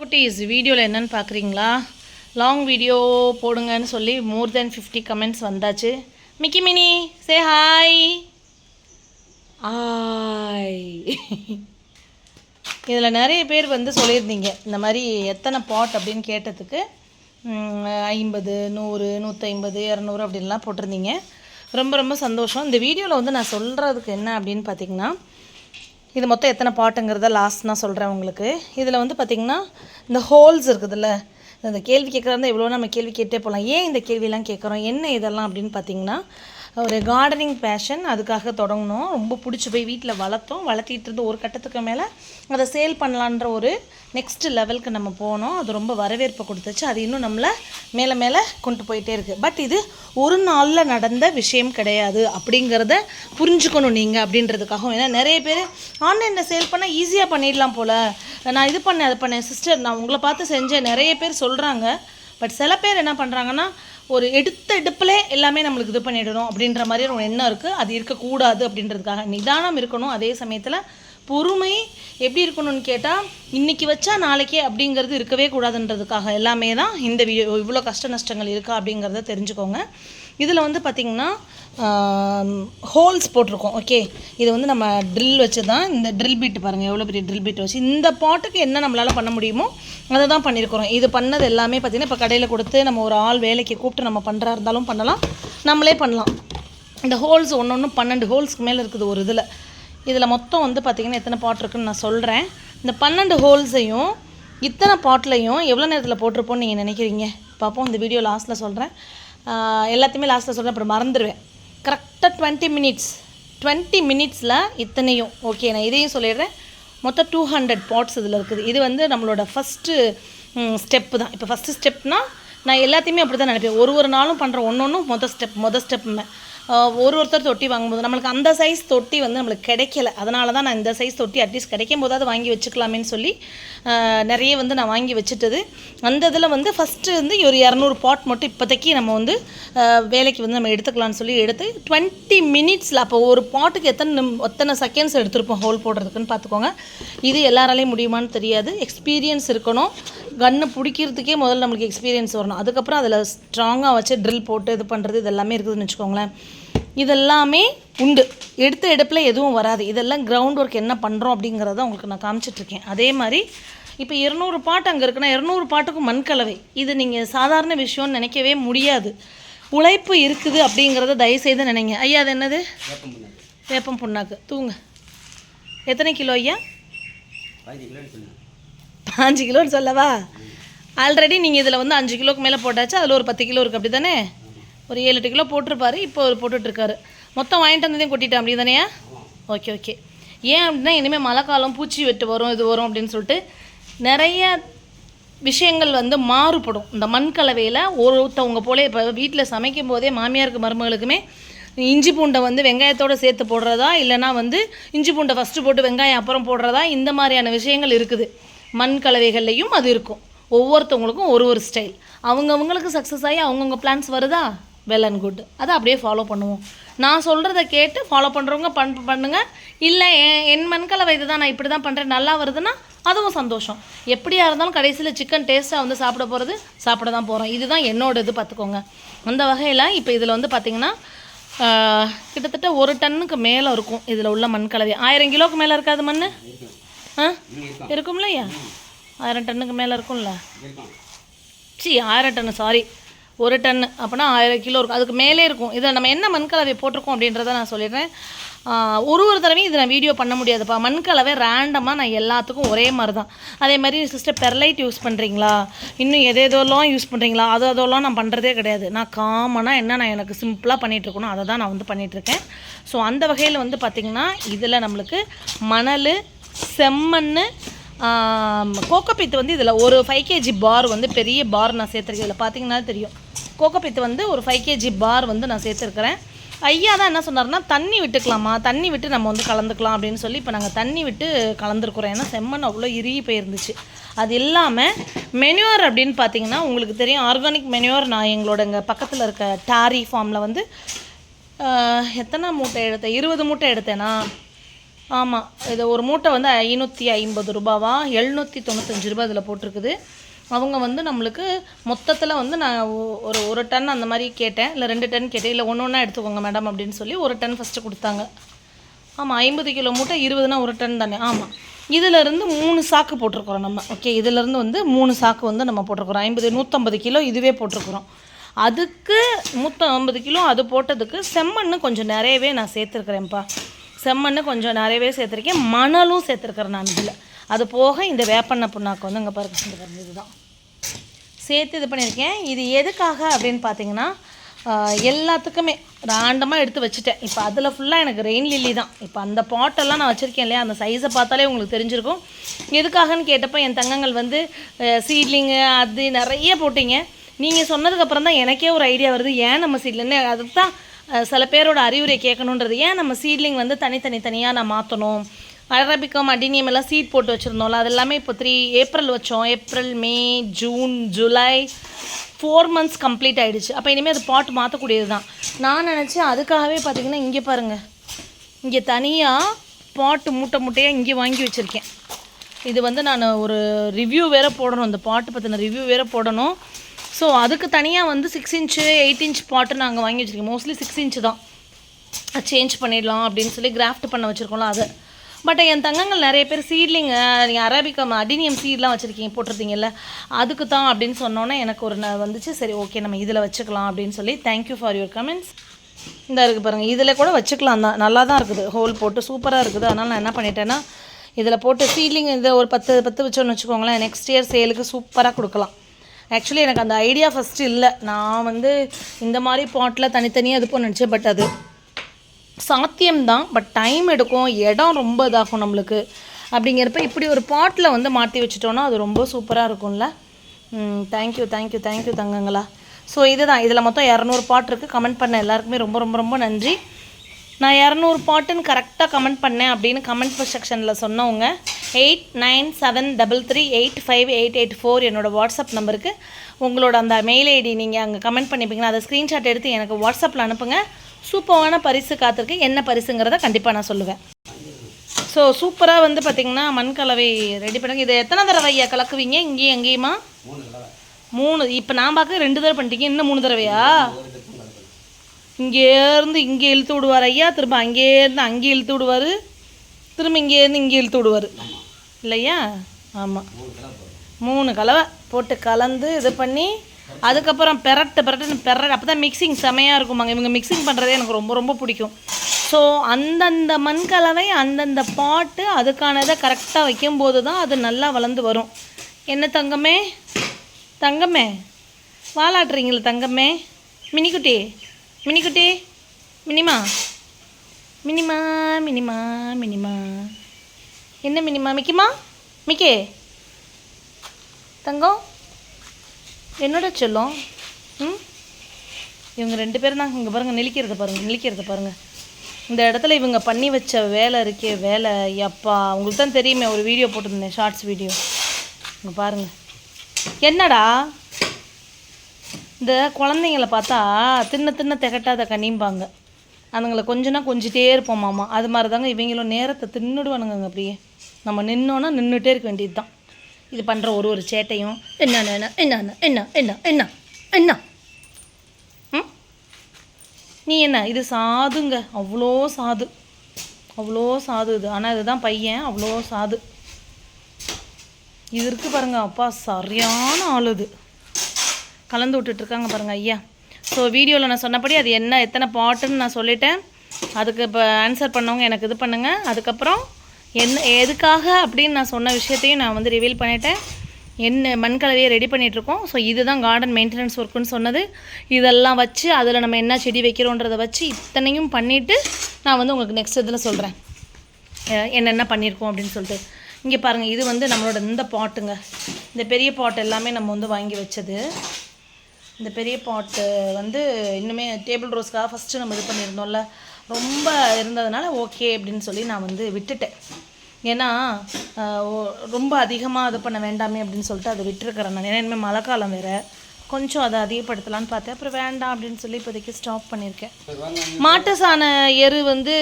குட்டீஸ் வீடியோவில் என்னென்னு பார்க்குறீங்களா லாங் வீடியோ போடுங்கன்னு சொல்லி மோர் தென் ஃபிஃப்டி கமெண்ட்ஸ் வந்தாச்சு. மிக்கி மினி சே ஹாய் ஆய் இதில் நிறைய பேர் வந்து சொல்லியிருந்தீங்க. இந்த மாதிரி எத்தனை பாட் அப்படின்னு கேட்டதுக்கு ஐம்பது நூறு நூற்றி இரநூறு அப்படின்லாம் போட்டிருந்தீங்க. ரொம்ப ரொம்ப சந்தோஷம். இந்த வீடியோவில் வந்து நான் சொல்கிறதுக்கு என்ன அப்படின்னு பார்த்தீங்கன்னா இது மொத்தம் எத்தனை பாட்டுங்கிறத லாஸ்ட் நான் சொல்கிறேன் உங்களுக்கு. இதில் வந்து பார்த்திங்கன்னா இந்த ஹோல்ஸ் இருக்குதுல்ல இந்த கேள்வி கேட்குறதா எவ்வளோ நம்ம கேள்வி கேட்டே போகலாம் ஏன் இந்த கேள்வியெல்லாம் கேட்குறோம்? என்ன இதெல்லாம் அப்படின்னு பார்த்தீங்கன்னா ஒரு கார்டனிங் பேஷன் அதுக்காக தொடங்கினோம் ரொம்ப பிடிச்சி போய் வீட்டில் வளர்த்தோம். வளர்த்திட்டு இருந்து ஒரு கட்டத்துக்கு மேலே அதை சேல் பண்ணலான்ற ஒரு நெக்ஸ்ட் லெவலுக்கு நம்ம போனோம். அது ரொம்ப வரவேற்பை கொடுத்துச்சு. அது இன்னும் நம்மளை மேலே மேலே கொண்டு போயிட்டே இருக்குது பட் இது ஒரு நாளில் நடந்த விஷயம் கிடையாது அப்படிங்கிறத புரிஞ்சுக்கணும் நீங்கள் அப்படின்றதுக்காகவும். ஏன்னா நிறைய பேர் ஆன்லைனில் சேல் பண்ணால் ஈஸியாக பண்ணிடலாம் போல். நான் இது பண்ணேன் அது பண்ணேன். சிஸ்டர் நான் உங்களை பார்த்து செஞ்சேன். நிறைய பேர் சொல்கிறாங்க பட் சில பேர் என்ன பண்ணுறாங்கன்னா ஒரு எடுத்த எடுப்பில் எல்லாமே நம்மளுக்கு இது பண்ணிடணும் அப்படின்ற மாதிரி ஒரு எண்ணம் இருக்குது அது இருக்கக்கூடாது அப்படின்றதுக்காக நிதானம் இருக்கணும். அதே சமயத்தில் பொறுமை எப்படி இருக்கணும்னு கேட்டால் இன்றைக்கி வச்சா நாளைக்கே அப்படிங்கிறது இருக்கவே கூடாதுன்றதுக்காக எல்லாமே தான் இந்த வீடியோ இவ்வளோ கஷ்ட நஷ்டங்கள் இருக்கா அப்படிங்கிறத தெரிஞ்சுக்கோங்க. இதில் வந்து பார்த்திங்கன்னா ஹோல்ஸ் போட்டிருக்கோம் ஓகே இது வந்து நம்ம ட்ரில் வச்சு தான் இந்த ட்ரில் பீட் பாருங்கள் எவ்வளோ பெரிய ட்ரில் பீட் வச்சு. இந்த பாட்டுக்கு என்ன நம்மளால் பண்ண முடியுமோ அதை தான் பண்ணியிருக்கிறோம் இது பண்ணது எல்லாமே பார்த்திங்கன்னா இப்போ கடையில் கொடுத்து நம்ம ஒரு ஆள் வேலைக்கு கூப்பிட்டு நம்ம பண்ணுறா இருந்தாலும் பண்ணலாம் நம்மளே பண்ணலாம். இந்த ஹோல்ஸ் ஒன்று ஒன்று பன்னெண்டு ஹோல்ஸ்க்கு மேலே இருக்குது ஒரு இதில். இதில் மொத்தம் வந்து பார்த்திங்கன்னா எத்தனை பாட் இருக்குன்னு நான் சொல்கிறேன் இந்த பன்னெண்டு ஹோல்ஸையும் இத்தனை பாட்லையும் எவ்வளோ நேரத்தில் போட்டிருப்போம்னு நீங்கள் நினைக்கிறீங்க? பார்ப்போம் இந்த வீடியோ லாஸ்ட்டில் சொல்கிறேன் எல்லாத்தையுமே லாஸ்ட்டில் சொல்கிறேன் அப்புறம் மறந்துடுவேன். கரெக்டாக டுவெண்ட்டி மினிட்ஸ் டுவெண்ட்டி மினிட்ஸில் இத்தனையும். ஓகே நான் இதையும் சொல்லிடுறேன். மொத்தம் டூ ஹண்ட்ரட் பாட்ஸ் இதில் இருக்குது. இது வந்து நம்மளோட ஃபஸ்ட்டு ஸ்டெப்பு தான். இப்போ ஃபஸ்ட்டு ஸ்டெப்னால் நான் எல்லாத்தையுமே அப்படி தான் நினைப்பேன். ஒரு ஒரு நாளும் பண்ணுற ஒன்று ஒன்றும் மொதல் ஸ்டெப் மொதல் ஸ்டெப்புமே ஒரு ஒருத்தர் தொட்டி வாங்கும்போது நம்மளுக்கு அந்த சைஸ் தொட்டி வந்து நம்மளுக்கு கிடைக்கல. அதனால தான் நான் இந்த சைஸ் தொட்டி அட்லீஸ்ட் கிடைக்கும் போதாவது வாங்கி வச்சுக்கலாமேன்னு சொல்லி நிறைய வந்து நான் வாங்கி வச்சுட்டது. அந்த இதில் வந்து ஃபஸ்ட்டு வந்து ஒரு இரநூறு பாட் மட்டும் இப்போதைக்கு நம்ம வந்து வேலைக்கு வந்து நம்ம எடுத்துக்கலாம்னு சொல்லி எடுத்து டுவெண்ட்டி மினிட்ஸில் அப்போ ஒரு பாட்டுக்கு எத்தனை எத்தனை செகண்ட்ஸ் எடுத்திருப்போம் ஹோல் போடுறதுக்குன்னு பார்த்துக்கோங்க. இது எல்லாராலையும் முடியுமான்னு தெரியாது. எக்ஸ்பீரியன்ஸ் இருக்கணும். கன்று பிடிக்கிறதுக்கே முதல்ல நம்மளுக்கு எக்ஸ்பீரியன்ஸ் வரணும். அதுக்கப்புறம் அதில் ஸ்ட்ராங்காக வச்சு ட்ரில் போட்டு இது பண்ணுறது இது எல்லாமே இருக்குதுன்னு வச்சுக்கோங்களேன். இதெல்லாமே உண்டு. எடுத்த எடுப்பில் எதுவும் வராது. இதெல்லாம் கிரவுண்ட் ஒர்க் என்ன பண்ணுறோம் அப்படிங்கிறத உங்களுக்கு நான் காமிச்சிட்ருக்கேன். அதே மாதிரி இப்போ இருநூறு பாட்டு அங்கே இருக்குன்னா இருநூறு பாட்டுக்கும் மண்கலவை இது நீங்கள் சாதாரண விஷயம்னு நினைக்கவே முடியாது. உழைப்பு இருக்குது அப்படிங்கிறத தயவுசெய்து நினைங்க. ஐயா அது என்னது? வேப்பம் புண்ணாக்கு. தூங்க. எத்தனை கிலோ ஐயா? அஞ்சு கிலோன்னு சொல்லவா? ஆல்ரெடி நீங்கள் இதில் வந்து அஞ்சு கிலோக்கு மேலே போட்டாச்சு அதில் ஒரு பத்து கிலோ இருக்குது அப்படி தானே ஒரு ஏழு எட்டு கிலோ போட்டிருப்பாரு. இப்போ ஒரு போட்டுட்ருக்காரு. மொத்தம் வாங்கிட்டு வந்ததையும் கொட்டிட்டேன்? அப்படி தானேயா ஓகே ஓகே ஏன் அப்படின்னா இனிமேல் மழை காலம் பூச்சி வெட்டு வரும் இது வரும் அப்படின்னு சொல்லிட்டு நிறைய விஷயங்கள் வந்து மாறுபடும். இந்த மண் கலவையில் ஒருத்தவங்க போலே இப்போ வீட்டில் சமைக்கும் போதே மாமியாருக்கு மருமகளுக்குமே இஞ்சி பூண்டை வந்து வெங்காயத்தோடு சேர்த்து போடுறதா இல்லைனா வந்து இஞ்சி பூண்டை ஃபஸ்ட்டு போட்டு வெங்காயம் அப்புறம் போடுறதா இந்த மாதிரியான விஷயங்கள் இருக்குது. மண் கலவைகள்லையும் அது இருக்கும். ஒவ்வொருத்தவங்களுக்கும் ஒரு ஒரு ஸ்டைல் அவங்கவுங்களுக்கு சக்ஸஸ் ஆகி அவங்கவுங்க பிளான்ஸ் வருதா? வெல் அண்ட் குட் அதை அப்படியே ஃபாலோ பண்ணுவோம். நான் சொல்கிறத கேட்டு ஃபாலோ பண்ணுறவங்க பண் பண்ணுங்கள் இல்லை என் என் மண்கலவை இது தான் நான் இப்படி தான் பண்ணுறேன் நல்லா வருதுன்னா அதுவும் சந்தோஷம். எப்படியா இருந்தாலும் கடைசியில் சிக்கன் டேஸ்ட்டாக வந்து சாப்பிட போகிறது சாப்பிட தான் போகிறோம் இதுதான் என்னோட இது பார்த்துக்கோங்க. அந்த வகையில் இப்போ இதில் வந்து பார்த்திங்கன்னா கிட்டத்தட்ட ஒரு டன்னுக்கு மேலே இருக்கும் இதில் உள்ள மண் கலவை. ஆயிரம் கிலோக்கு மேலே இருக்காது மண் ஆ? இருக்கும்ல ஐயா ஆயிரம் டன்னுக்கு மேலே இருக்கும்ல? சி ஆயிரம் டன்னு சாரி ஒரு டன்னு அப்போனா ஆயிரம் கிலோ இருக்கும். அதுக்கு மேலே இருக்கும். இதை நம்ம என்ன மண்கலவை போட்டிருக்கோம் அப்படின்றத நான் சொல்லிடுறேன். ஒரு ஒரு தடவையும் இதை நான் வீடியோ பண்ண முடியாதுப்பா. மண்கலவை ரேண்டமாக நான் எல்லாத்துக்கும் ஒரே மாதிரி தான் அதே மாதிரி சிஸ்டர் பெர்லைட் யூஸ் பண்ணுறீங்களா இன்னும் எது எதோலாம் யூஸ் பண்ணுறீங்களா அது அதெல்லாம் நான் பண்ணுறதே கிடையாது. நான் காமனாக என்ன நான் எனக்கு சிம்பிளாக பண்ணிகிட்ருக்கணும் அதை தான் நான் வந்து பண்ணிகிட்ருக்கேன் ஸோ அந்த வகையில் வந்து பார்த்திங்கன்னா இதில் நம்மளுக்கு மணல் செம்மண் கோகோபித்து வந்து இதில் ஒரு ஃபைவ் கேஜி பார் வந்து பெரிய பார் நான் சேர்த்துருக்கேன். இதில் பார்த்தீங்கன்னா தெரியும். கோகோபித்து வந்து ஒரு ஃபைவ் கேஜி பார் வந்து நான் சேர்த்துருக்கிறேன். ஐயா தான் என்ன சொன்னார்னா தண்ணி விட்டுக்கலாமா? தண்ணி விட்டு நம்ம வந்து கலந்துக்கலாம் அப்படின்னு சொல்லி இப்போ நாங்கள் தண்ணி விட்டு கலந்துருக்குறோம். ஏன்னா செம்மண் அவ்வளோ இறுகி போயிருந்துச்சு. அது இல்லாமல் மெனுவர் அப்படின்னு பார்த்தீங்கன்னா உங்களுக்கு தெரியும் ஆர்கானிக் மெனுவர் நான் எங்களோட இங்கே பக்கத்தில் இருக்க டாரி ஃபார்மில் வந்து எத்தனை மூட்டை எடுத்தேன்? இருபது மூட்டை எடுத்தேன்னா ஆமாம் இது ஒரு மூட்டை வந்து ஐநூற்றி ஐம்பது ரூபாவா? எழுநூற்றி தொண்ணூத்தஞ்சு ரூபா இதில் போட்டிருக்குது. அவங்க வந்து நம்மளுக்கு மொத்தத்தில் வந்து நான் ஒ- ஒரு ஒரு டன் அந்த மாதிரி கேட்டேன். இல்லை ரெண்டு டன் கேட்டேன். இல்லை ஒன்று ஒன்றா எடுத்துக்கோங்க மேடம் அப்படின்னு சொல்லி ஒரு டன் ஃபஸ்ட்டு கொடுத்தாங்க. ஆமாம் ஐம்பது கிலோ மூட்டை இருபதுனா ஒரு டன் தானே? ஆமாம் இதிலேருந்து மூணு சாக்கு போட்டிருக்கிறோம் நம்ம. ஓகே இதிலேருந்து வந்து மூணு சாக்கு வந்து நம்ம போட்டிருக்கிறோம். ஐம்பது நூற்றம்பது கிலோ இதுவே போட்டிருக்கிறோம். அதுக்கு நூற்றம்பது கிலோ அது போட்டதுக்கு செம்மண்ணு கொஞ்சம் நிறையவே நான் சேர்த்துருக்குறேன்ப்பா. செம்மண்ணு கொஞ்சம் நிறையவே சேர்த்துருக்கேன். மணலும் சேர்த்துருக்குறேன் நான் இதில். அது போக இந்த வேப்பண்ணை புண்ணாக்கு வந்து இங்கே பாருங்க இந்த பாருங்க இதுதான். சேர்த்து இது பண்ணியிருக்கேன். இது எதுக்காக அப்படின்னு பார்த்தீங்கன்னா எல்லாத்துக்குமே ராண்டமாக எடுத்து வச்சுட்டேன். இப்போ அதில் ஃபுல்லாக எனக்கு ரெயின் லில்லி தான். இப்போ அந்த பாட்டெல்லாம் நான் வச்சுருக்கேன் இல்லையா? அந்த சைஸை பார்த்தாலே உங்களுக்கு தெரிஞ்சிருக்கும். எதுக்காகன்னு கேட்டப்போ என் தங்கங்கள் வந்து சீட்லிங்கு அது நிறைய போட்டிங்க. நீங்கள் சொன்னதுக்கப்புறம் தான் எனக்கே ஒரு ஐடியா வருது. ஏன் நம்ம சீட்லன்னு அதுக்கு தான் சில பேரோட அறிவுரை கேட்கணுன்றது. ஏன் நம்ம சீட்லிங் வந்து தனித்தனி தனியாக நான் மாற்றணும் அரபிக்கம் அடினியம் எல்லாம் சீட் போட்டு வச்சுருந்தோம்ல அது எல்லாமே இப்போ த்ரீ ஏப்ரல் வச்சோம். April May June July four months complete ஆகிடுச்சு அப்போ இனிமேல் அது பாட்டு மாற்றக்கூடியது தான் நான் நினச்சேன் அதுக்காகவே பார்த்திங்கன்னா இங்கே பாருங்கள் இங்கே தனியாக பாட்டு மூட்டை மூட்டையாக இங்கே வாங்கி வச்சுருக்கேன். இது வந்து நான் ஒரு ரிவ்யூ வேறு போடணும். இந்த பாட்டு பற்றின ரிவ்யூ வேறு போடணும். ஸோ அதுக்கு தனியாக வந்து சிக்ஸ் இன்ச்சு எயிட் இன்ச் பாட்டு நாங்கள் வாங்கி வச்சுருக்கோம். மோஸ்ட்லி சிக்ஸ் இன்ச்சு தான். சேஞ்ச் பண்ணிடலாம் அப்படின்னு சொல்லி கிராஃப்ட் பண்ண வச்சுருக்கோம்ல அது. பட் என் தங்கங்கள் நிறைய பேர் சீட்லிங்க நீங்கள் அரபிக்கம் அடினியம் சீட்லாம் வச்சுருக்கீங்க போட்டிருந்தீங்கல்ல அதுக்கு தான் அப்படின்னு சொன்னோன்னே எனக்கு ஒரு ந- வந்துச்சு. சரி ஓகே நம்ம இதில் வச்சுக்கலாம் அப்படின்னு சொல்லி தேங்க்யூ ஃபார் யுவர் கமெண்ட்ஸ் இந்த இருக்குது பாருங்கள் இதில் கூட வச்சுக்கலாம் தான். நல்லா தான் இருக்குது. ஹோல் போட்டு சூப்பராக இருக்குது. அதனால் நான் என்ன பண்ணிட்டேன்னா இதில் போட்டு சீலிங் இதை ஒரு பத்து பத்து வச்சோன்னு வச்சுக்கோங்களேன் நெக்ஸ்ட் இயர் சேலுக்கு சூப்பராக கொடுக்கலாம். ஆக்சுவலி எனக்கு அந்த ஐடியா ஃபஸ்ட்டு இல்லை. நான் வந்து இந்த மாதிரி பாட்டில் தனித்தனியாக இது பண்ண நினச்சேன் பட் அது சாத்தியம்தான். பட் டைம் எடுக்கும் இடம் ரொம்ப இதாகும் நம்மளுக்கு. அப்படிங்கிறப்ப இப்படி ஒரு பாட்டில் வந்து மாற்றி வச்சுட்டோன்னா அது ரொம்ப சூப்பராக இருக்கும்ல. Thank you thank you thank you தங்கங்களா. So இதுதான். இதில் மொத்தம் இரநூறு பாட் இருக்குது கமெண்ட் பண்ண எல்லாருக்குமே ரொம்ப ரொம்ப ரொம்ப நன்றி. நான் இரநூறு பாட்டுன்னு கரெக்டாக கமெண்ட் பண்ணேன் அப்படின்னு கமெண்ட் செக்ஷனில் சொன்னவங்க eight nine seven double three eight five eight eight four என்னோடய வாட்ஸ்அப் நம்பருக்கு உங்களோட அந்த மெயில் ஐடி நீங்கள் அங்கே கமெண்ட் பண்ணிப்பீங்கன்னா அதை ஸ்க்ரீன்ஷாட் எடுத்து எனக்கு வாட்ஸ்அப்பில் அனுப்புங்க. சூப்பரான பரிசு காத்திருக்கு. என்ன பரிசுங்கிறத கண்டிப்பாக நான் சொல்லுவேன். ஸோ சூப்பராக வந்து பார்த்திங்கன்னா மண் கலவை ரெடி பண்ணுங்க. இதை எத்தனை தடவை ஐயா கலக்குவீங்க? இங்கேயும் எங்கேயுமா? மூணு இப்போ நான் பார்க்க ரெண்டு தடவை பண்ணிட்டீங்க. இன்னும் மூணு தடவையா? இங்கேருந்து இங்கே இழுத்து விடுவார் ஐயா. திரும்ப அங்கேருந்து அங்கே இழுத்து விடுவார். திரும்ப இங்கேருந்து இங்கே இழுத்து விடுவார். இல்லையா? ஆமாம் மூணு கலவை போட்டு கலந்து இது பண்ணி அதுக்கப்புறம் பெரட்டு பெரட்டுன்னு பெரட்டு அப்போ தான் மிக்சிங் செமையாக இருக்குமாங்க. இவங்க மிக்சிங் பண்ணுறதே எனக்கு ரொம்ப ரொம்ப பிடிக்கும். ஸோ அந்தந்த மண் கலவை அந்தந்த பாட்டு அதுக்கானதை கரெக்டாக வைக்கும்போது தான் அது நல்லா வளர்ந்து வரும். என்ன தங்கமே? தங்கமே? வாலாட்டுறீங்களே தங்கமே? மினிக்குட்டி மினிக்குட்டி மினிமா. மினிமா மினிமா மினிமா. என்ன மினிமா? மிக்கிமா? மிக்கே. தங்கம்? என்னோட சொல்லும். ம்? இவங்க ரெண்டு பேரும் தான் இங்கே பாருங்கள் நெளிக்கிறத பாருங்கள் நெளிக்கிறத பாருங்கள் இந்த இடத்துல இவங்க பண்ணி வச்ச வேலை இருக்கே வேலை. எப்பா அவங்களுக்கு தான் தெரியுமே ஒரு வீடியோ போட்டிருந்தேன் ஷார்ட்ஸ் வீடியோ இங்கே பாருங்கள் என்னடா? இந்த குழந்தைங்கள பார்த்தா தின்ன தின்ன திகட்டாத கனிம்பாங்க. அதுங்களை கொஞ்சனா கொஞ்சிட்டே இருப்போம் மாமா. அது மாதிரி தாங்க இவங்களும் நேரத்தை தின்னுடுவானுங்க அப்படியே. நம்ம நின்னோன்னா நின்றுட்டே இருக்க வேண்டியது தான் இது பண்ணுற ஒரு ஒரு சேட்டையும் என்ன என்ன என்ன என்ன என்ன என்ன என்ன ம்? நீ என்ன? இது சாதுங்க. அவ்வளோ சாது. அவ்வளோ சாது இது. ஆனால் இதுதான் பையன். அவ்வளோ சாது. இது இருக்கு பாருங்க. அப்பா சரியான ஆள் இது. கலந்து விட்டுட்ருக்காங்க பாருங்கள் பாருங்க ஐயா. ஸோ வீடியோவில் நான் சொன்னபடி அது என்ன எத்தனை பாட்டுன்னு நான் சொல்லிட்டேன். அதுக்கு இப்போ ஆன்சர் பண்ணவங்க எனக்கு இது பண்ணுங்கள் அதுக்கப்புறம் என்ன எதுக்காக அப்படின்னு நான் சொன்ன விஷயத்தையும் நான் வந்து ரிவீல் பண்ணிட்டேன். என்ன மண்கலவையை ரெடி பண்ணிகிட்ருக்கோம் ஸோ இதுதான் கார்டன் மெயின்டெனன்ஸ் ஒர்க்குன்னு சொன்னது. இதெல்லாம் வச்சு அதில் நம்ம என்ன செடி வைக்கிறோன்றதை வச்சு இத்தனையும் பண்ணிவிட்டு நான் வந்து உங்களுக்கு நெக்ஸ்ட் இதில் சொல்கிறேன் என்னென்ன பண்ணியிருக்கோம் அப்படின்னு சொல்லிட்டு. இங்கே பாருங்கள் இது வந்து நம்மளோட இந்த பாட்டுங்க. இந்த பெரிய பாட் எல்லாமே நம்ம வந்து வாங்கி வச்சது. இந்த பெரிய பாட்டு வந்து இன்னுமே டேபிள் ரோஸ்க்காக ஃபஸ்ட்டு நம்ம இது பண்ணியிருந்தோம்ல. ரொம்ப இருந்ததுனால ஓகே அப்படின்னு சொல்லி நான் வந்து விட்டுட்டேன். ஏன்னா ஓ- ரொம்ப அதிகமாக இது பண்ண வேண்டாமே அப்படின்னு சொல்லிட்டு அதை விட்டுருக்கிறேன் நான். ஏன்னா இனிமேல் மழை காலம் வேறு. கொஞ்சம் அதை அதிகப்படுத்தலான்னு பார்த்தேன். அப்புறம் வேண்டாம் அப்படின்னு சொல்லி இப்போதைக்கு ஸ்டாப் பண்ணியிருக்கேன். மாட்டு சாண எரு வந்து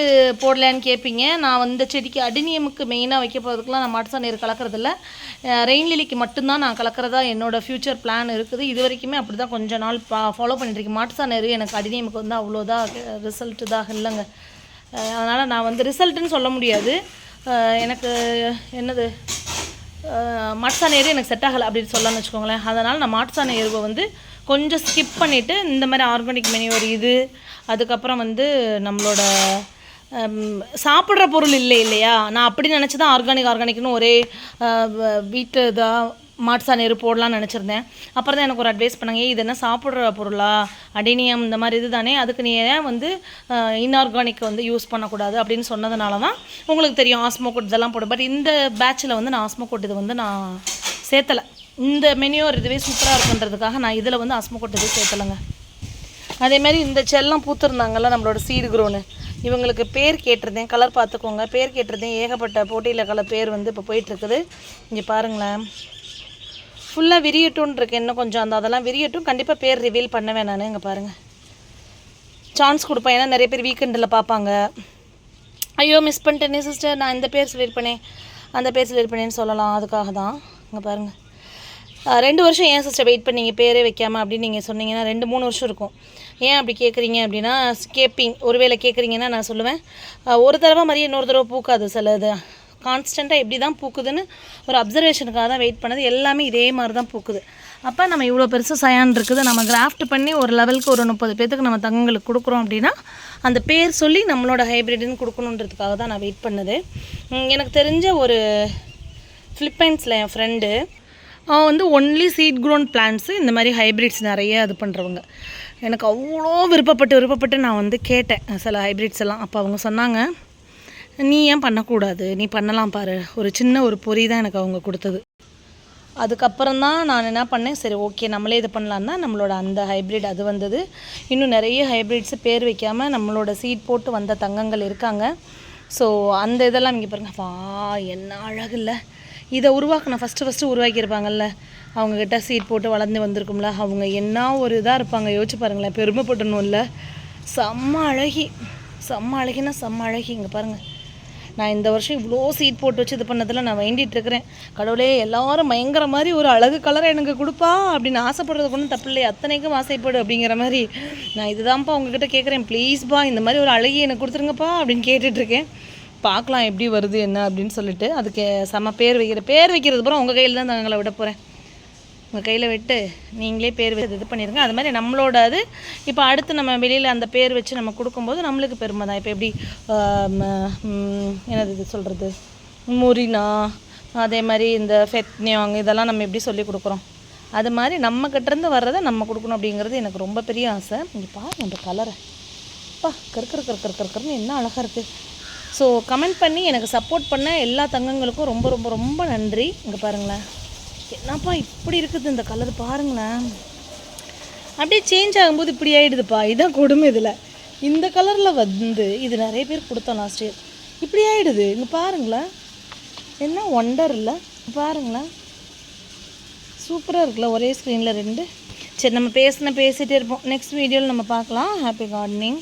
போடலான்னு கேட்பீங்க. நான் வந்து செடிக்கு அடினியமுக்கு மெயினாக வைக்க போகிறதுக்குலாம் நான் மாட்டு சாண எரு கலக்கறதில்ல. ரெயின் லிலிக்கு மட்டும்தான் நான் கலக்கிறதா என்னோடய ஃப்யூச்சர் பிளான் இருக்குது. இது வரைக்குமே அப்படி தான் கொஞ்ச நாள் பா ஃபாலோ பண்ணிட்டுருக்கேன் மாட்டு சாண எரு எனக்கு அடினியமுக்கு வந்து அவ்வளோதான் ரிசல்ட்டு தான் இல்லைங்க. அதனால் நான் வந்து ரிசல்ட்டுன்னு சொல்ல முடியாது. எனக்கு என்னது? மாட்டுசாணி எரு எனக்கு செட் ஆகலை அப்படின்னு சொல்லலாம்னு வச்சுக்கோங்களேன். அதனால் நான் மாட்டுசாணி எருவை வந்து கொஞ்சம் ஸ்கிப் பண்ணிவிட்டு இந்த மாதிரி ஆர்கானிக் மெனியூர் இது அதுக்கப்புறம் வந்து நம்மளோட சாப்பிட்ற பொருள் இல்லை இல்லையா? நான் அப்படி நினச்சி தான் ஆர்கானிக் ஆர்கானிக்னு ஒரே வீட்டு இதாக மாட்டுசாணி எரு போடலாம்னு நினச்சிருந்தேன். அப்புறம் தான் எனக்கு ஒரு அட்வைஸ் பண்ணாங்க இது என்ன சாப்பிட்ற பொருளா? அடினியம் இந்த மாதிரி இது தானே அதுக்கு நீ ஏன் வந்து இன்ஆர்கானிக் வந்து யூஸ் பண்ணக்கூடாது? அப்படின்னு சொன்னதுனால தான் உங்களுக்கு தெரியும் ஆஸ்மோகோட் இதெல்லாம் போடும். பட் இந்த பேட்சில் வந்து நான் ஆஸ்மோகோட் இது வந்து நான் சேர்த்தலை. இந்த மெனியோர் இதுவே சூப்பராக இருக்குன்றதுக்காக நான் இதில் வந்து ஆஸ்மோகோட் இதுவே சேர்த்தலைங்க. அதே மாதிரி இந்த செல்லம் பூத்துருந்தாங்கல்ல நம்மளோட சீடு குரோனு இவங்களுக்கு பேர் கேட்டிருந்தேன் கலர் பார்த்துக்கோங்க. பேர் கேட்டிருந்தேன். ஏகப்பட்ட போட்டியில் கலர் பேர் வந்து இப்போ போயிட்டுருக்குது இங்கே பாருங்களேன். ஃபுல்லாக விரியட்டும்னு இருக்கு. இன்னும் கொஞ்சம் அந்த அதெல்லாம் விரியட்டும். கண்டிப்பாக பேர் ரிவீல் பண்ணுவேன் நான். இங்கே பாருங்கள் சான்ஸ் கொடுப்பேன். ஏன்னா நிறைய பேர் வீக்கெண்டில் பார்ப்பாங்க. ஐயோ மிஸ் பண்ணிட்டேனே சிஸ்டர் நான் இந்த பேர் சொல்லியிருப்பேனே. அந்த பேர் சொல்லியிருப்பேனேன்னு சொல்லலாம். அதுக்காக தான். இங்கே பாருங்கள் ரெண்டு வருஷம் ஏன் சிஸ்டர் வெயிட் பண்ணீங்க? பேரே வைக்காமல் அப்படின்னு நீங்கள் சொன்னீங்கன்னா ரெண்டு மூணு வருஷம் இருக்கும். ஏன் அப்படி கேட்குறீங்க அப்படின்னா கேட்பீங்க ஒருவேளை கேட்குறீங்கன்னா நான் சொல்லுவேன். ஒரு தடவை மாதிரியே இன்னொரு தடவை பூக்காது சில இது கான்ஸ்டண்ட்டாக எப்படி தான் பூக்குதுன்னு ஒரு அப்சர்வேஷனுக்காக தான் வெயிட் பண்ணது. எல்லாமே இதே மாதிரி தான் பூக்குது. அப்போ நம்ம இவ்வளோ பெருசு சயான் இருக்குது. நம்ம கிராஃப்ட் பண்ணி ஒரு லெவலுக்கு ஒரு முப்பது பேத்துக்கு நம்ம தங்களுக்கு கொடுக்குறோம் அப்படின்னா அந்த பேர் சொல்லி நம்மளோட ஹைப்ரிட்னு கொடுக்கணுன்றதுக்காக தான் நான் வெயிட் பண்ணது. எனக்கு தெரிஞ்ச ஒரு ஃபிலிப்பைன்ஸில் என் ஃப்ரெண்டு அவன் வந்து ஒன்லி சீட் க்ரோன் பிளான்ட்ஸு இந்த மாதிரி ஹைப்ரிட்ஸ் நிறைய இது பண்ணுறவங்க எனக்கு அவ்வளோ விருப்பப்பட்டு விருப்பப்பட்டு நான் வந்து கேட்டேன். சில ஹைப்ரிட்ஸ் எல்லாம். அப்போ அவங்க சொன்னாங்க நீ ஏன் பண்ணக்கூடாது? நீ பண்ணலாம் பாரு. ஒரு சின்ன ஒரு பொறி தான் எனக்கு அவங்க கொடுத்தது. அதுக்கப்புறம் தான் நான் என்ன பண்ணேன்? சரி ஓகே நம்மளே இது பண்ணலாம் தான் நம்மளோட அந்த ஹைப்ரிட் அது வந்தது. இன்னும் நிறைய ஹைப்ரிட்ஸு பேர் வைக்காமல் நம்மளோட சீட் போட்டு வந்த தங்கங்கள் இருக்காங்க. ஸோ அந்த இதெல்லாம் இங்கே பாருங்கள் வா என்ன அழகு இல்லை. இதை உருவாக்கின ஃபஸ்ட்டு ஃபஸ்ட்டு உருவாக்கியிருப்பாங்கல்ல. அவங்கக்கிட்ட சீட் போட்டு வளர்ந்து வந்திருக்கும்ல. அவங்க என்ன ஒரு இதாக இருப்பாங்க? யோசிச்சு பாருங்களேன். பெருமைப்பட்டணும் இல்லை செம்ம அழகி. செம்ம அழகினா செம்ம அழகி. இங்கே பாருங்கள் நான் இந்த வருஷம் இவ்வளோ சீட் போட்டு வச்சு இது பண்ணதில் நான் வேண்டிகிட்டு இருக்கிறேன். கடவுளே எல்லாரும் பயங்கர மாதிரி ஒரு அழகு கலரை எனக்கு கொடுப்பா அப்படின்னு ஆசைப்படுறது ஒன்றும் தப்பு இல்லையே. அத்தனைக்கும் ஆசைப்படு அப்படிங்கிற மாதிரி நான் இதுதான்ப்பா உங்ககிட்ட கேட்குறேன் ப்ளீஸ்ப்பா இந்த மாதிரி ஒரு அழகி எனக்கு கொடுத்துருங்கப்பா அப்படின்னு கேட்டுட்ருக்கேன் பார்க்கலாம் எப்படி வருது என்ன அப்படின்னு சொல்லிட்டு. அதுக்கு செம பேர் வைக்கிற பேர் வைக்கிறது அப்புறம் உங்கள் கையில் தான் நாங்களை விட போகிறேன் உங்கள் கையில் விட்டு நீங்களே பேர் வச்சு இது பண்ணிடுங்க அது மாதிரி நம்மளோட அது இப்போ அடுத்து நம்ம வெளியில் அந்த பேர் வச்சு நம்ம கொடுக்கும்போது நம்மளுக்கு பெருமை தான். இப்போ எப்படி என்னது இது சொல்கிறது முரினா அதே மாதிரி இந்த ஃபெட்னியாங் இதெல்லாம் நம்ம எப்படி சொல்லி கொடுக்குறோம்? அது மாதிரி நம்ம கிட்டேருந்து வர்றதை நம்ம கொடுக்கணும் அப்படிங்கிறது எனக்கு ரொம்ப பெரிய ஆசை. இங்கே பாருங்க அந்த கலரை. அப்பா கற்கர் கருக்கரு கருக்கருன்னு என்ன அழகாக இருக்குது ஸோ கமெண்ட் பண்ணி எனக்கு சப்போர்ட் பண்ண எல்லா தங்கங்களுக்கும் ரொம்ப ரொம்ப ரொம்ப நன்றி. இங்கே பாருங்களேன். என்னப்பா இப்படி இருக்குது இந்த கலர் பாருங்களேன். அப்படியே சேஞ்ச் ஆகும்போது இப்படி ஆகிடுதுப்பா இதான் கொடுமை இதில். இந்த கலரில் வந்து இது நிறைய பேர் கொடுத்தோம் லாஸ்ட் இயர் இப்படி ஆகிடுது இங்கே பாருங்களேன். என்ன ஒண்டர் இல்லை? பாருங்களேன். சூப்பராக இருக்குல்ல. ஒரே ஸ்க்ரீனில் ரெண்டு. சரி நம்ம பேசின பேசிகிட்டே இருப்போம். நெக்ஸ்ட் வீடியோவில் நம்ம பார்க்கலாம். Happy gardening